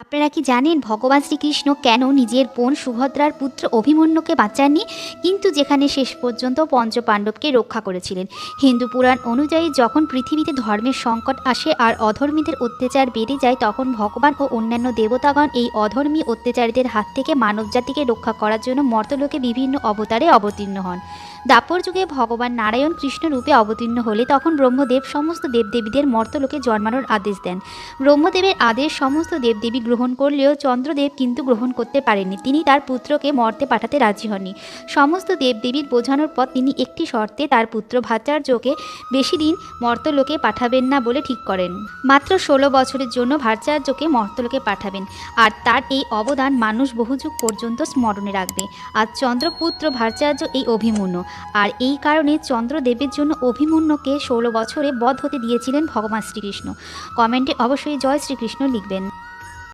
আপনারা কি জানেন ভগবান শ্রীকৃষ্ণ কেন নিজের বোন সুভদ্রার পুত্র অভিমন্যুকে বাঁচাননি? কিন্তু যেখানে শেষ পর্যন্ত পঞ্চপাণ্ডবকে রক্ষা করেছিলেন। হিন্দু পুরাণ অনুযায়ী যখন পৃথিবীতে ধর্মের সংকট আসে আর অধর্মীদের অত্যাচার বেড়ে যায়, তখন ভগবান ও অন্যান্য দেবতাগণ এই অধর্মী অত্যাচারীদের হাত থেকে মানবজাতিকে রক্ষা করার জন্য মর্তলোকে বিভিন্ন অবতারে অবতীর্ণ হন। দাপর যুগে ভগবান নারায়ণ কৃষ্ণ রূপে অবতীর্ণ হলে তখন ব্রহ্মদেব সমস্ত দেবদেবীদের মর্তলোকে জন্মানোর আদেশ দেন। ব্রহ্মদেবের আদেশ সমস্ত দেবদেবী গ্রহণ করলেও চন্দ্রদেব কিন্তু গ্রহণ করতে পারেননি। তিনি তার পুত্রকে মর্তে পাঠাতে রাজি হননি। সমস্ত দেবদেবীর বোঝানোর পর তিনি একটি শর্তে তার পুত্র ভাচার্যকে বেশি দিন মর্তলোকে পাঠাবেন না বলে ঠিক করেন। মাত্র ষোলো বছরের জন্য ভাচার্যকে মর্তলোকে পাঠাবেন আর তার এই অবদান মানুষ বহুযুগ পর্যন্ত স্মরণে রাখবে। আর চন্দ্রপুত্র ভাচার্য এই অভিমন্যু আর এই কারণে চন্দ্রদেবের জন্য অভিমন্যুকে ষোলো বছরে বধ হতে দিয়েছিলেন ভগবান শ্রীকৃষ্ণ। কমেন্টে অবশ্যই জয় শ্রীকৃষ্ণ লিখবেন।